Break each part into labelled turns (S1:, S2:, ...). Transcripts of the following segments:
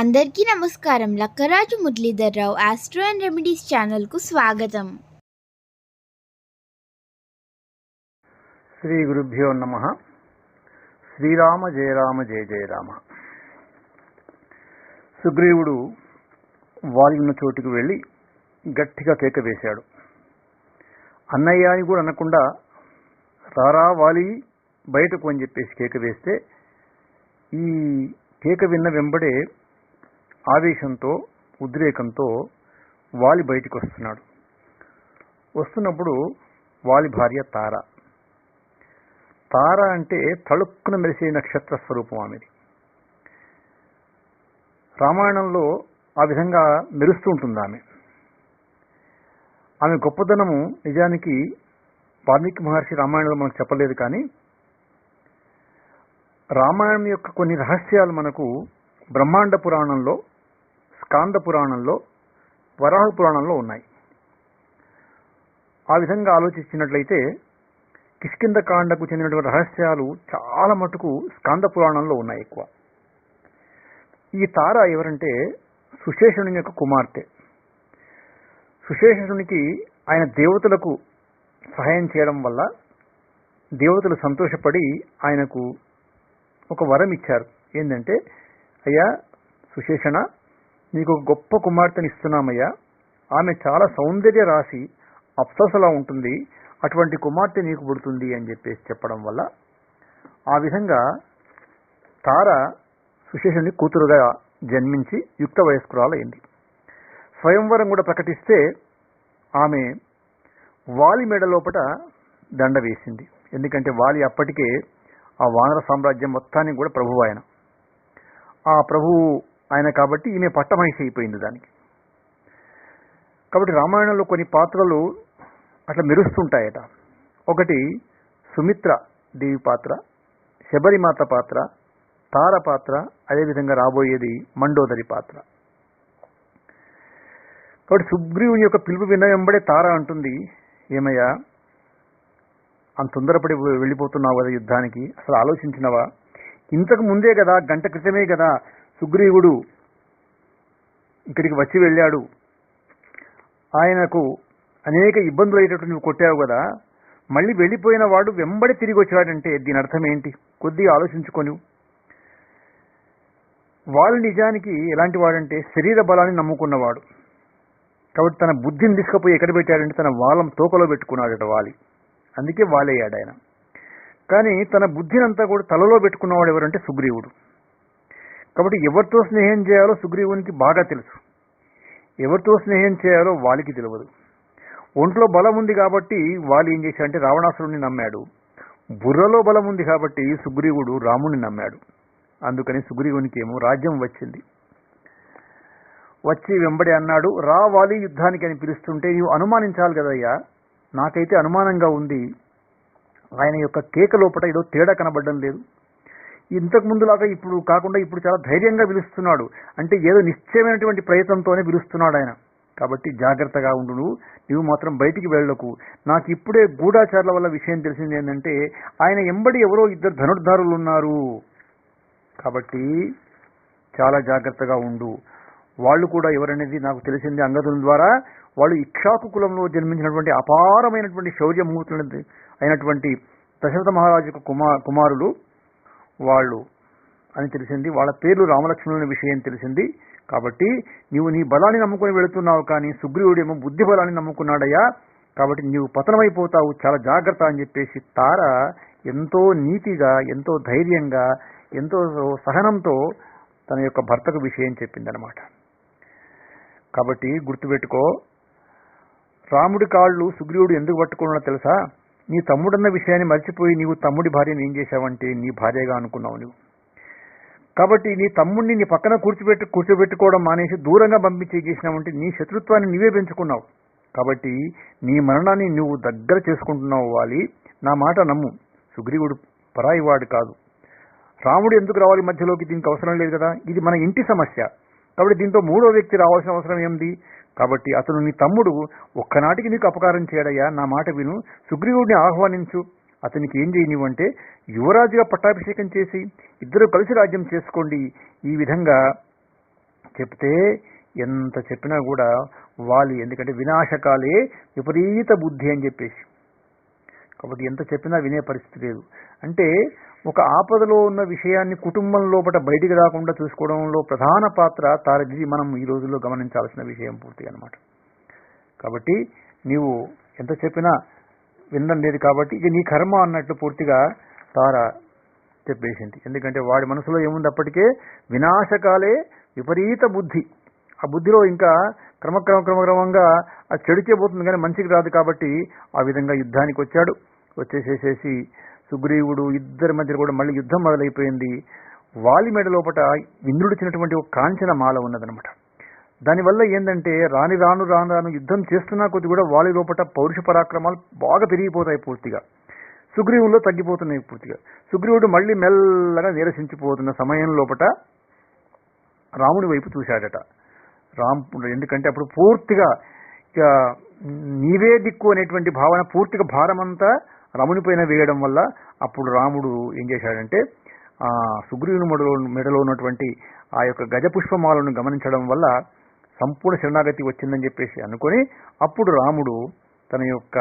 S1: అందరికీ నమస్కారం. Lakkaraju Muralidharrao astro and remedies ఛానల్కు స్వాగతం.
S2: శ్రీ గురుభ్యో నమ. శ్రీరామ జయ రామ జయ జయ రామ. సుగ్రీవుడు వాలి ఉన్న చోటుకు వెళ్ళి గట్టిగా కేక వేశాడు. అన్నయ్య అని కూడా అనకుండా రారా వాలి బయటకు అని చెప్పేసి కేక వేస్తే ఈ కేక విన్న వెంబడే ఆవేశంతో ఉద్రేకంతో వాలి బయటికి వస్తున్నాడు. వస్తున్నప్పుడు వాలి భార్య తార. తార అంటే తళుక్కున మెరిసే నక్షత్ర స్వరూపం ఆమెది. రామాయణంలో ఆ విధంగా మెరుస్తూ ఉంటుంది ఆమె. ఆమె గొప్పదనము నిజానికి వాల్మీకి మహర్షి రామాయణంలో మనకు చెప్పలేదు కానీ రామాయణం యొక్క కొన్ని రహస్యాలు మనకు బ్రహ్మాండ పురాణంలో స్కాంద పురాణంలో వరాహ పురాణంలో ఉన్నాయి. ఆ విధంగా ఆలోచించినట్లయితే కిష్కింద కాండకు చెందినటువంటి రహస్యాలు చాలా మటుకు స్కాంద పురాణంలో ఉన్నాయి ఎక్కువ. ఈ తార ఎవరంటే సుశేషుని యొక్క కుమార్తె. సుశేషునికి ఆయన దేవతలకు సహాయం చేయడం వల్ల దేవతలు సంతోషపడి ఆయనకు ఒక వరం ఇచ్చారు. ఏంటంటే అయ్యా సుశేషణ నీకు ఒక గొప్ప కుమార్తెని ఇస్తున్నామయ్యా ఆమె చాలా సౌందర్య రాశి అప్ససలా ఉంటుంది. అటువంటి కుమార్తె నీకు పుడుతుంది అని చెప్పేసి చెప్పడం వల్ల ఆ విధంగా తార సుశేషుని కూతురుగా జన్మించి యుక్త వయస్కురాలైంది. స్వయంవరం కూడా ప్రకటిస్తే ఆమె వాలి మెడ లోపట దండ వేసింది. ఎందుకంటే వాలి అప్పటికే ఆ వానర సామ్రాజ్యం మొత్తానికి కూడా ప్రభువు ఆయన. ఆ ప్రభువు ఆయన కాబట్టి ఈమె పట్టమహిషి అయిపోయింది దానికి. కాబట్టి రామాయణంలో కొన్ని పాత్రలు అట్లా మెరుస్తుంటాయట. ఒకటి సుమిత్ర దేవి పాత్ర శబరిమాత పాత్ర తార పాత్ర అదేవిధంగా రాబోయేది మండోదరి పాత్ర. కాబట్టి సుగ్రీవుని యొక్క పిలుపు విన్న వెంబడే తార అంటుంది ఏమయ్యా అంత తొందరపడి వెళ్ళిపోతున్నావు కదా యుద్ధానికి అసలు ఆలోచించినవా? ఇంతకు ముందే కదా గంట క్రితమే కదా సుగ్రీవుడు ఇక్కడికి వచ్చి వెళ్ళాడు. ఆయనకు అనేక ఇబ్బందులు అయ్యేటట్టు నువ్వు కొట్టావు కదా మళ్ళీ వెళ్ళిపోయిన వాడు వెంబడి తిరిగి వచ్చాడంటే దీని అర్థం ఏంటి? కొద్దిగా ఆలోచించుకొని. వాళ్ళు నిజానికి ఎలాంటి వాడంటే శరీర బలాన్ని నమ్ముకున్నవాడు. కాబట్టి తన బుద్ధిని తీసుకుపోయి ఎక్కడ పెట్టాడంటే తన వాళ్ళం తోకలో పెట్టుకున్నాడట వాలి. అందుకే వాలయ్యాడు ఆయన. కానీ తన బుద్ధినంతా కూడా తలలో పెట్టుకున్నవాడు ఎవరంటే సుగ్రీవుడు. కాబట్టి ఎవరితో స్నేహం చేయాలో సుగ్రీవునికి బాగా తెలుసు. ఎవరితో స్నేహం చేయాలో వాలికి తెలియదు. ఒంట్లో బలం ఉంది కాబట్టి వాళ్ళు ఏం చేశాడంటే రావణాసురుడిని నమ్మాడు. బుర్రలో బలం ఉంది కాబట్టి సుగ్రీవుడు రాముని నమ్మాడు. అందుకని సుగ్రీవునికి ఏమో రాజ్యం వచ్చింది. వచ్చి వెంబడి అన్నాడు రా వాలి యుద్ధానికి అని పిలుస్తుంటే నీవు అనుమానించాలి కదయ్యా నాకైతే అనుమానంగా ఉంది. ఆయన యొక్క కేక లోపల ఏదో తేడా కనబడడం లేదు. ఇంతకు ముందులాగా ఇప్పుడు కాకుండా ఇప్పుడు చాలా ధైర్యంగా పిలుస్తున్నాడు. అంటే ఏదో నిశ్చయమైనటువంటి ప్రయత్నంతోనే పిలుస్తున్నాడు ఆయన. కాబట్టి జాగ్రత్తగా ఉండు నువ్వు నువ్వు మాత్రం బయటికి వెళ్ళకు. నాకు ఇప్పుడే గూఢాచారుల వల్ల విషయం తెలిసింది ఏంటంటే ఆయన ఎంబడి ఎవరో ఇద్దరు ధనుర్ధారులు ఉన్నారు కాబట్టి చాలా జాగ్రత్తగా ఉండు. వాళ్ళు కూడా ఎవరనేది నాకు తెలిసింది అంగతుల ద్వారా. వాళ్ళు ఇక్షాకు కులంలో జన్మించినటువంటి అపారమైనటువంటి శౌర్యమూర్తులు అయినటువంటి దశరథ మహారాజు కుమార్ కుమారులు. వాళ్ళు అని తెలిసింది. వాళ్ళ పేర్లు రామలక్ష్మణుల విషయం తెలిసింది. కాబట్టి నీవు నీ బలాన్ని నమ్ముకొని వెళుతున్నావు కానీ సుగ్రీవుడేమో బుద్ధి బలాన్ని నమ్ముకున్నాడయ్యా. కాబట్టి నీవు పతనమైపోతావు. చాలా జాగ్రత్త అని చెప్పేసి తార ఎంతో నీతిగా ఎంతో ధైర్యంగా ఎంతో సహనంతో తన యొక్క భర్తకు విషయం చెప్పిందనమాట కాబట్టి గుర్తుపెట్టుకో రాముడి కాళ్ళు సుగ్రీవుడు ఎందుకు పట్టుకున్నాడో తెలుసా? నీ తమ్ముడన్న విషయాన్ని మర్చిపోయి నీవు తమ్ముడి భార్యను ఏం చేశావంటే నీ భార్యగా అనుకున్నావు నువ్వు కాబట్టి నీ తమ్ముడిని నీ పక్కన కూర్చోబెట్టు కూర్చోబెట్టుకోవడం మానేసి దూరంగా పంపించి చేసినావంటే నీ శత్రుత్వాన్ని నీవే పెంచుకున్నావు. కాబట్టి నీ మరణాన్ని నువ్వు దగ్గర చేసుకుంటున్నావు వాలి. నా మాట నమ్ము. సుగ్రీవుడు పరాయివాడు కాదు. రాముడు ఎందుకు రావాలి మధ్యలోకి? దీనికి అవసరం లేదు కదా. ఇది మన ఇంటి సమస్య. కాబట్టి దీంతో మూడో వ్యక్తి రావాల్సిన అవసరం ఏంది కాబట్టి అతను నీ తమ్ముడు ఒక్కనాటికి నీకు అపకారం చేయడయ్యా నా మాట విను సుగ్రీవుడిని ఆహ్వానించు. అతనికి ఏం చేయనివ్వంటే యువరాజుగా పట్టాభిషేకం చేసి ఇద్దరు కలిసి రాజ్యం చేసుకోండి. ఈ విధంగా చెప్తే ఎంత చెప్పినా కూడా వాలి ఎందుకంటే వినాశకాలే విపరీత బుద్ధి అని చెప్పేసి. కాబట్టి ఎంత చెప్పినా వినే పరిస్థితి లేదు. అంటే ఒక ఆపదలో ఉన్న విషయాన్ని కుటుంబం లోపల బయటికి రాకుండా చూసుకోవడంలో ప్రధాన పాత్ర తారజీ మనం ఈ రోజుల్లో గమనించాల్సిన విషయం పూర్తి అనమాట కాబట్టి నీవు ఎంత చెప్పినా వినడం లేదు కాబట్టి ఇక నీ కర్మ అన్నట్టు పూర్తిగా తార చెప్పేసింది. ఎందుకంటే వాడి మనసులో ఏముంది అప్పటికే వినాశకాలే విపరీత బుద్ధి. ఆ బుద్ధిలో ఇంకా క్రమక్రమ క్రమక్రమంగా అది చెడుకే పోతుంది కానీ మంచికి రాదు కాబట్టి ఆ విధంగా యుద్ధానికి వచ్చాడు. వచ్చేసేసేసి సుగ్రీవుడు ఇద్దరి మధ్య కూడా మళ్ళీ యుద్ధం మొదలైపోయింది. వాలి మెడ లోపట ఇంద్రుడిచ్చినటువంటి ఒక కాంచన మాల ఉన్నదనమాట దానివల్ల ఏంటంటే రాని రాను రాను రాను యుద్ధం చేస్తున్నా కొద్ది కూడా వాలి లోపట పౌరుష పరాక్రమాలు బాగా పెరిగిపోతాయి పూర్తిగా. సుగ్రీవుల్లో తగ్గిపోతున్నాయి పూర్తిగా. సుగ్రీవుడు మళ్ళీ మెల్లగా నీరసించిపోతున్న సమయం లోపట రాముని వైపు చూశాడట. రామ్ ఎందుకంటే అప్పుడు పూర్తిగా ఇక నీవే దిక్కు అనేటువంటి భావన పూర్తిగా భారమంతా రముని పైన వేయడం వల్ల అప్పుడు రాముడు ఏం చేశాడంటే సుగ్రీవుని మెడలో మెడలో ఉన్నటువంటి ఆ యొక్క గజ పుష్పమాలను గమనించడం వల్ల సంపూర్ణ శరణాగతి వచ్చిందని చెప్పేసి అనుకొని అప్పుడు రాముడు తన యొక్క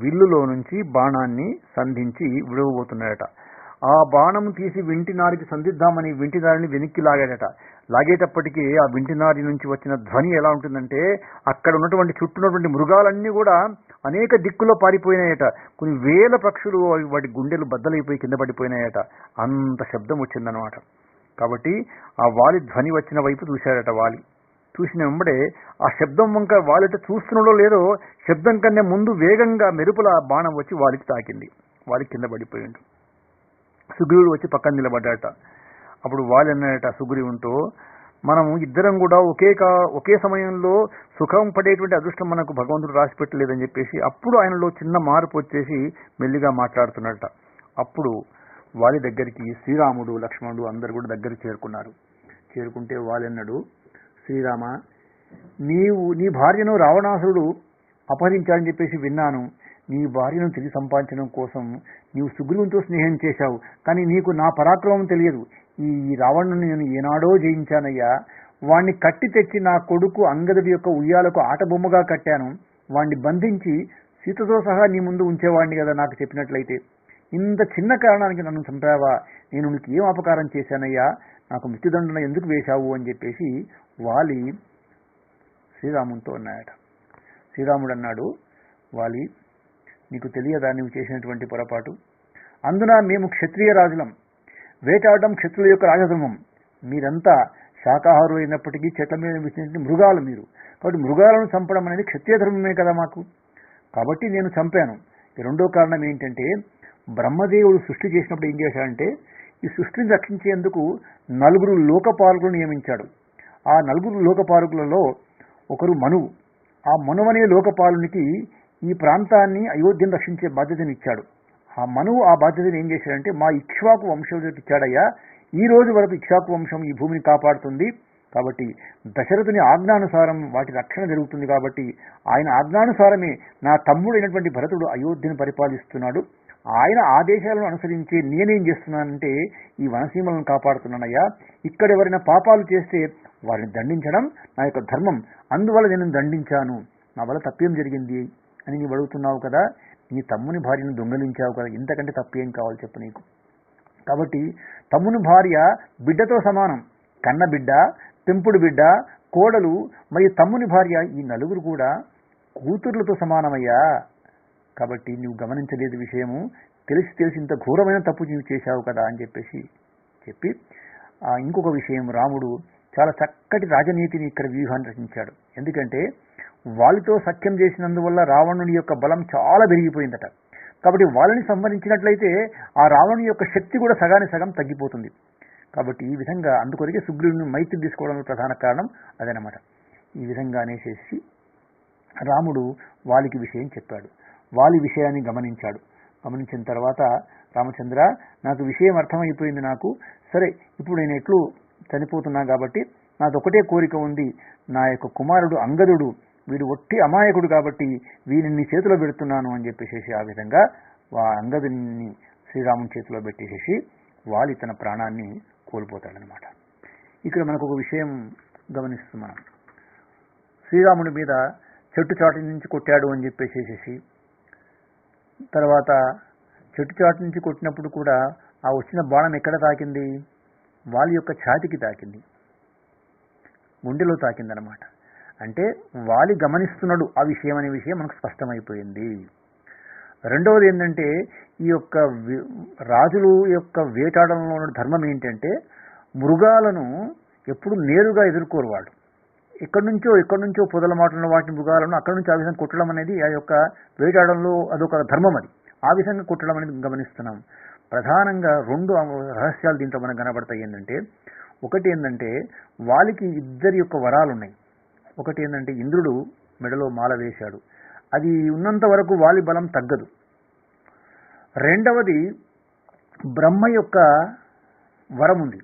S2: విల్లులో నుంచి బాణాన్ని సంధించి విడవబోతున్నాడట. ఆ బాణం తీసి వింటినారికి సంధిద్దామని వింటినారిని వెనక్కి లాగాడట. లాగేటప్పటికీ ఆ వింటినారి నుంచి వచ్చిన ధ్వని ఎలా ఉంటుందంటే అక్కడ ఉన్నటువంటి చుట్టూ ఉన్నటువంటి మృగాలన్నీ కూడా అనేక దిక్కులో పారిపోయినాయట. కొన్ని వేల పక్షులు అవి వాటి గుండెలు బద్దలైపోయి కింద పడిపోయినాయట. అంత శబ్దం వచ్చిందనమాట కాబట్టి ఆ వాలి ధ్వని వచ్చిన వైపు చూశాడట వాలి. చూసిన వెంబడే ఆ శబ్దం వంక వాలిట చూస్తున్నాడో లేదో శబ్దం కన్నా ముందు వేగంగా మెరుపుల బాణం వచ్చి వాలికి తాకింది. వాలి కింద పడిపోయిండు. సుగ్రీవుడు వచ్చి పక్కన నిలబడ్డాట అప్పుడు వాలి అన్నాడట సుగ్రీవునితో మనము ఇద్దరం కూడా ఒకే కా ఒకే సమయంలో సుఖం పడేటువంటి అదృష్టం మనకు భగవంతుడు రాసి పెట్టలేదని చెప్పేసి అప్పుడు ఆయనలో చిన్న మార్పు వచ్చేసి మెల్లిగా మాట్లాడుతున్నట. అప్పుడు వారి దగ్గరికి శ్రీరాముడు లక్ష్మణుడు అందరు కూడా దగ్గరికి చేరుకున్నారు. చేరుకుంటే వాళ్ళన్నాడు శ్రీరామ నీవు నీ భార్యను రావణాసురుడు అపహరించాడని చెప్పేసి విన్నాను. నీ భార్యను తిరిగి సంపాదించడం కోసం నీవు సుగ్రీవునితో స్నేహం చేశావు. కానీ నీకు నా పరాక్రమం తెలియదు. ఈ రావణుని నేను ఏనాడో జయించానయ్యా. వాణ్ణి కట్టి తెచ్చి నా కొడుకు అంగదుడి యొక్క ఉయ్యాలకు ఆటబొమ్మగా కట్టాను. వాణ్ణి బంధించి సీతతో సహా నీ ముందు ఉంచేవాడిని కదా నాకు చెప్పినట్లయితే. ఇంత చిన్న కారణానికి నన్ను చంపావా? నేను నీకు ఏం అపకారం చేశానయ్యా? నాకు మృత్యుదండన ఎందుకు వేశావు అని చెప్పేసి వాలి శ్రీరామునితో అన్నాడట. శ్రీరాముడు అన్నాడు వాలి నీకు తెలియదా నువ్వు చేసినటువంటి పొరపాటు? అందున మేము క్షత్రియ రాజులం. వేటాడడం క్షత్రుల యొక్క రాజధర్మం. మీరంతా శాకాహారులు అయినప్పటికీ చెట్ల మీద నివసించిన మృగాలు మీరు. కాబట్టి మృగాలను చంపడం అనేది క్షత్రియ ధర్మమే కదా మాకు. కాబట్టి నేను చంపాను. ఈ రెండో కారణం ఏంటంటే బ్రహ్మదేవుడు సృష్టి చేసినప్పుడు ఏం చేశాడంటే ఈ సృష్టిని రక్షించేందుకు నలుగురు లోకపాలకులు నియమించాడు. ఆ నలుగురు లోకపాలకులలో ఒకరు మనువు ఆ మనువు అనే లోకపాలునికి ఈ ప్రాంతాన్ని అయోధ్యను రక్షించే బాధ్యతనిచ్చాడు ఆ మనువు ఆ బాధ్యతను ఏం చేశాడంటే మా ఇక్ష్వాకు వంశం ఇచ్చాడయ్యా ఈ రోజు వరకు ఇక్ష్వాకు వంశం ఈ భూమిని కాపాడుతుంది. కాబట్టి దశరథుని ఆజ్ఞానుసారం వాటి రక్షణ జరుగుతుంది కాబట్టి ఆయన ఆజ్ఞానుసారమే నా తమ్ముడైనటువంటి భరతుడు అయోధ్యను పరిపాలిస్తున్నాడు. ఆయన ఆదేశాలను అనుసరించి నేనేం చేస్తున్నానంటే ఈ వనసీమలను కాపాడుతున్నానయ్యా. ఇక్కడ ఎవరైనా పాపాలు చేస్తే వారిని దండించడం నా యొక్క ధర్మం. అందువల్ల నేను దండించాను. నా వల్ల తప్పేం జరిగింది అని నీవు అడుగుతున్నావు కదా. నీ తమ్ముని భార్యను దొంగలించావు కదా ఇంతకంటే తప్పేం కావాలి చెప్పు నీకు? కాబట్టి తమ్ముని భార్య బిడ్డతో సమానం కన్న బిడ్డ పెంపుడు బిడ్డ కోడలు మరియు తమ్ముని భార్య ఈ నలుగురు కూడా కూతుర్లతో సమానమయ్యా. కాబట్టి నువ్వు గమనించలేదు విషయము తెలిసి తెలిసి ఇంత ఘోరమైన తప్పు నువ్వు చేశావు కదా అని చెప్పేసి చెప్పి ఇంకొక విషయం రాముడు చాలా చక్కటి రాజనీతిని ఇక్కడ వ్యూహాన్ని రచించాడు. ఎందుకంటే వాళ్ళతో సఖ్యం చేసినందువల్ల రావణుని యొక్క బలం చాలా పెరిగిపోయిందట. కాబట్టి వాళ్ళని సంహరించినట్లయితే ఆ రావణుని యొక్క శక్తి కూడా సగాని సగం తగ్గిపోతుంది. కాబట్టి ఈ విధంగా అందుకొరకే సుగ్రీవుని మైత్రి తీసుకోవడానికి ప్రధాన కారణం అదనమాట. ఈ విధంగా చేసి రాముడు వాలికి విషయం చెప్పాడు. వాలి విషయాన్ని గమనించాడు. గమనించిన తర్వాత రామచంద్ర నాకు విషయం అర్థమైపోయింది నాకు. సరే ఇప్పుడు నేను ఎట్లు చనిపోతున్నా కాబట్టి నాదొకటే ఒకటే కోరిక ఉంది. నా యొక్క కుమారుడు అంగదుడు వీడు ఒట్టి అమాయకుడు కాబట్టి వీనిని నీ చేతిలో పెడుతున్నాను అని చెప్పేసేసి ఆ విధంగా వా అంగదుని శ్రీరాముని చేతిలో పెట్టేసేసి వాలి తన ప్రాణాన్ని కోల్పోతాడనమాట. ఇక్కడ మనకు ఒక విషయం గమనిస్తాం మనం. శ్రీరాముడి మీద చెట్టు చాటు నుంచి కొట్టాడు అని చెప్పేసేసి తర్వాత చెట్టు చాటు నుంచి కొట్టినప్పుడు కూడా ఆ వచ్చిన బాణం ఎక్కడ తాకింది? వాళ్ళ యొక్క ఛాతికి తాకింది. గుండెలో తాకిందనమాట. అంటే వాలి గమనిస్తున్నాడు ఆ విషయం అనే విషయం మనకు స్పష్టమైపోయింది. రెండవది ఏంటంటే ఈ యొక్క రాజులు యొక్క వేటాడంలో ఉన్న ధర్మం ఏంటంటే మృగాలను ఎప్పుడు నేరుగా ఎదుర్కోరు వాళ్ళు. ఎక్కడి నుంచో ఎక్కడి నుంచో పొదల మాటలను వాటి మృగాలను అక్కడి నుంచి ఆ విధంగా కొట్టడం అనేది ఆ యొక్క వేటాడంలో అదొక ధర్మం అది. ఆ విధంగా కొట్టడం అనేది గమనిస్తున్నాం. ప్రధానంగా రెండు రహస్యాలు దీంట్లో మనకు కనబడతాయి ఏంటంటే ఒకటి ఏంటంటే వాళ్ళకి ఇద్దరి యొక్క వరాలు ఉన్నాయి ఒకటి ఏంటంటే ఇంద్రుడు మెడలో మాల వేశాడు. అది ఉన్నంత వరకు వాలి బలం తగ్గదు. రెండవది బ్రహ్మ యొక్క వరం ఉంది.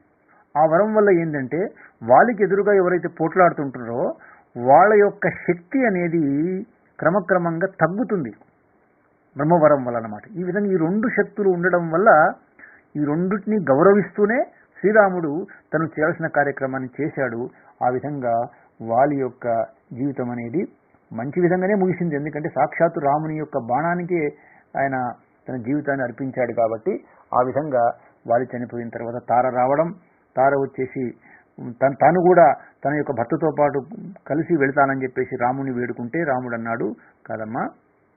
S2: ఆ వరం వల్ల ఏంటంటే వాళ్ళకి ఎదురుగా ఎవరైతే పోట్లాడుతుంటారో వాళ్ళ యొక్క శక్తి అనేది క్రమక్రమంగా తగ్గుతుంది. బ్రహ్మవరం వల్ల అన్నమాట. ఈ విధంగా ఈ రెండు శక్తులు ఉండడం వల్ల ఈ రెండింటిని గౌరవిస్తూనే శ్రీరాముడు తను చేయాల్సిన కార్యక్రమాన్ని చేశాడు. ఆ విధంగా వాలి యొక్క జీవితం అనేది మంచి విధంగానే ముగిసింది. ఎందుకంటే సాక్షాత్తు రాముని యొక్క బాణానికి ఆయన తన జీవితాన్ని అర్పించాడు కాబట్టి ఆ విధంగా వాలి చనిపోయిన తర్వాత తార రావడం తార వచ్చేసి తను తాను కూడా తన యొక్క భర్తతో పాటు కలిసి వెళ్తానని చెప్పేసి రాముని వేడుకుంటే రాముడు అన్నాడు కాదమ్మా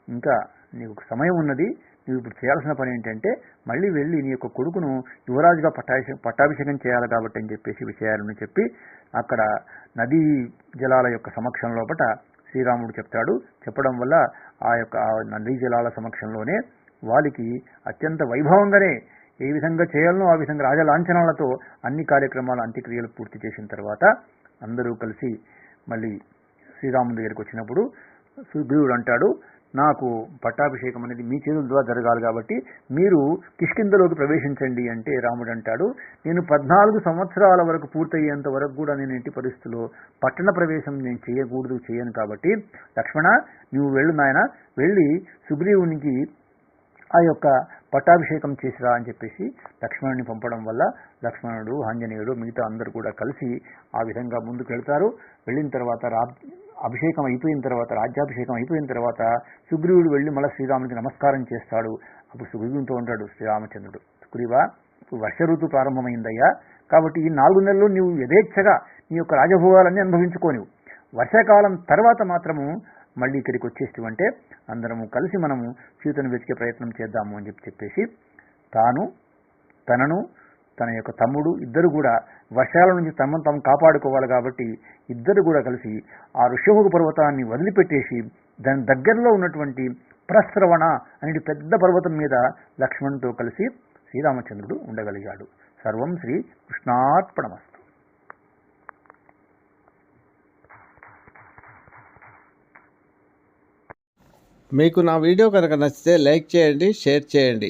S2: ఇంకా నీకు సమయం ఉన్నది నువ్వు ఇప్పుడు చేయాల్సిన పని ఏంటంటే మళ్ళీ వెళ్ళి నీ యొక్క కొడుకును యువరాజుగా పట్టాభిషేకం పట్టాభిషేకం చేయాలి కాబట్టి అని చెప్పేసి విషయాలను చెప్పి అక్కడ నదీ జలాల యొక్క సమక్షం లోపట శ్రీరాముడు చెప్తాడు. చెప్పడం వల్ల ఆ యొక్క నదీ జలాల సమక్షంలోనే వాళ్ళకి అత్యంత వైభవంగానే ఏ విధంగా చేయాలనో ఆ విధంగా రాజలాంఛనాలతో అన్ని కార్యక్రమాలు అంత్యక్రియలు పూర్తి చేసిన తర్వాత అందరూ కలిసి మళ్ళీ శ్రీరాముడి దగ్గరికి వచ్చినప్పుడు సుగ్రీవుడు అంటాడు నాకు పట్టాభిషేకం అనేది మీ చేతుల ద్వారా జరగాలి కాబట్టి మీరు కిష్కిందలోకి ప్రవేశించండి అంటే రాముడు అంటాడు నేను పద్నాలుగు సంవత్సరాల వరకు పూర్తయ్యేంత వరకు కూడా నేను ఇంటి పరిస్థితుల్లో పట్టణ ప్రవేశం నేను చేయకూడదు చేయను కాబట్టి లక్ష్మణ నువ్వు వెళ్ళు నాయన వెళ్ళి సుగ్రీవునికి ఆ యొక్క పట్టాభిషేకం చేసిరా అని చెప్పేసి లక్ష్మణుని పంపడం వల్ల లక్ష్మణుడు ఆంజనేయుడు మిగతా అందరూ కూడా కలిసి ఆ విధంగా ముందుకు వెళ్తారు వెళ్ళిన తర్వాత రా అభిషేకం అయిపోయిన తర్వాత రాజ్యాభిషేకం అయిపోయిన తర్వాత సుగ్రీవుడు వెళ్ళి మళ్ళీ శ్రీరామునికి నమస్కారం చేస్తాడు. అప్పుడు సుగ్రీవునితో ఉంటాడు శ్రీరామచంద్రుడు. సుగ్రీవా ఇప్పుడు వర్ష ఋతు ప్రారంభమైందయ్యా. కాబట్టి ఈ నాలుగు నెలలు నీవు యథేచ్ఛగా నీ యొక్క రాజభోగాలన్నీ అనుభవించుకోనివు వర్షాకాలం తర్వాత మాత్రము మళ్ళీ ఇక్కడికి వచ్చేసివంటే అందరము కలిసి మనము సీతను వెతికే ప్రయత్నం చేద్దాము అని చెప్పి చెప్పేసి తాను తనను తన యొక్క తమ్ముడు ఇద్దరు కూడా వర్షాల నుంచి తమను తాము కాపాడుకోవాలి కాబట్టి ఇద్దరు కూడా కలిసి ఆ ఋషభుగ పర్వతాన్ని వదిలిపెట్టేసి దాని దగ్గరలో ఉన్నటువంటి ప్రస్రవణ అనే పెద్ద పర్వతం మీద లక్ష్మణ్తో కలిసి శ్రీరామచంద్రుడు ఉండగలిగాడు. సర్వం శ్రీ కృష్ణార్పణమస్తు.
S3: మీకు నా వీడియో కనుక నచ్చితే లైక్ చేయండి షేర్ చేయండి.